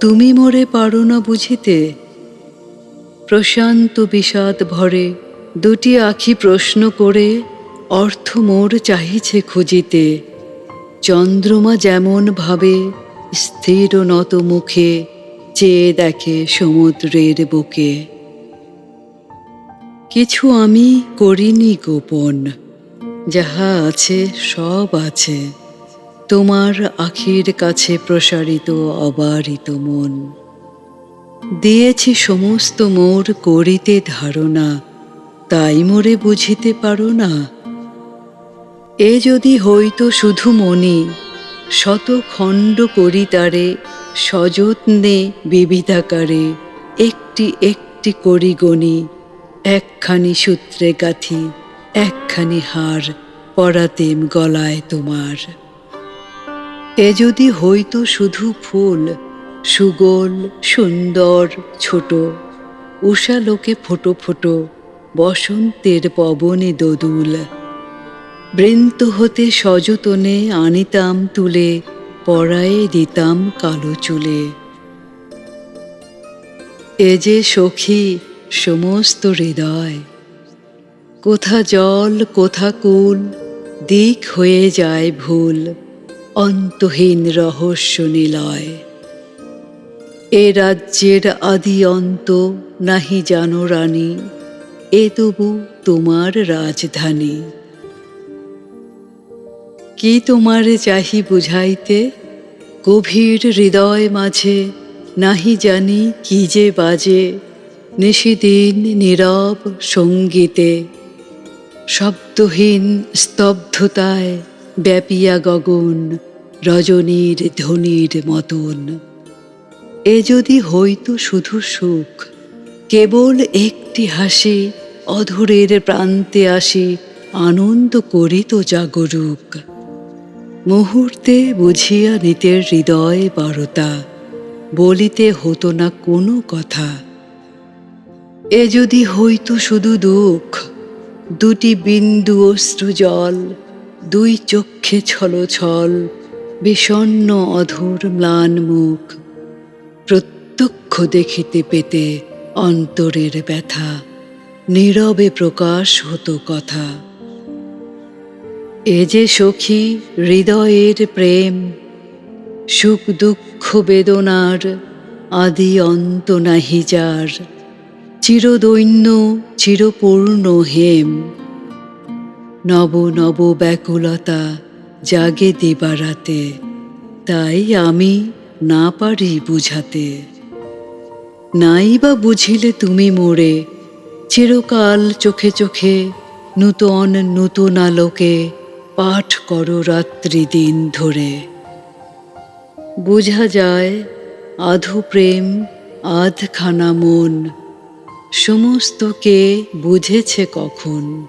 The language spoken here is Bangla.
তুমি মোরে পারো না বুঝিতে প্রশান্ত বিষাদ ভরে দুটি আখি প্রশ্ন করে অর্থ মোর চাহিছে খুঁজিতে। চন্দ্রমা যেমন ভাবে, স্থির নত মুখে চেয়ে দেখে সমুদ্রের বুকে। কিছু আমি করিনি গোপন, যাহা আছে সব আছে। তোমার আখির কাছে প্রসারিত অবারিত মন। দিয়েছি সমস্ত মোর করিতে ধারণা তাই মোরে বুঝিতে পারো না। এ যদি হইতো শুধু মনি শত খণ্ড করি তারে সযত্নে বিবিধাকারে, একটি একটি করি গণি, একখানি সূত্রে গাথি, একখানি হার পরাতেম গলায় তোমার। এ যদি হইতো শুধু ফুল, সুগোল, সুন্দর, ছোট, উষা লোকে ফোটো ফোটো বসন্তের পবনে দোদুল। বৃন্ত হতে সযতনে আনিতাম তুলে, পরায়ে দিতাম কালো চুলে। এ যে সখী, সমস্ত হৃদয়। কোথা জল, কোথা কুল, দিক হয়ে যায় ভুল, অন্তহীন রহস্য নিলয়। এ রাজ্যের আদি অন্ত, নাহি জানো রানী। এ তবু তোমার রাজধানী। কি তোমার চাহি বুঝাইতে? গভীর হৃদয় মাঝে নাহি জানি কি যে বাজে। নিশিদিন নীরব সঙ্গীতে শব্দহীন স্তব্ধতায় ব্যাপিয়া গগন রজনীর ধ্বনির মতন। এ যদি হইতো শুধু সুখ কেবল একটি হাসি অধরের প্রান্তে আসি, আনন্দ করিত জাগরুক। মুহূর্তে বুঝিয়া নিতের হৃদয় বারতা, বলিতে হতো না কোনো কথা। এ যদি হইতো শুধু দুঃখ, দুটি বিন্দু অশ্রু জল, দুই চক্ষে ছল ছল, বিষণ্ন অধর ম্লান মুখ, প্রত্যক্ষ দেখিতে পেতে অন্তরের ব্যথা, নীরবে প্রকাশ হতো কথা। এ যে সখী, হৃদয়ের প্রেম, সুখ দুঃখ বেদনার আদি অন্ত নাহি যার, চিরদৈন্য, চিরপূর্ণ হেম। নব নব ব্যাকুলতা জাগে দিবারাতে তাই আমি না পারি বুঝাতে। নাই বা বুঝিলে তুমি মোরে, চিরকাল চোখে চোখে নূতন নূতন আলোকে পাঠ করো রাত্রি দিন ধরে। বোঝা যায়, আধো প্রেম, আধখানা মন, সমস্তকে বুঝেছে কখন।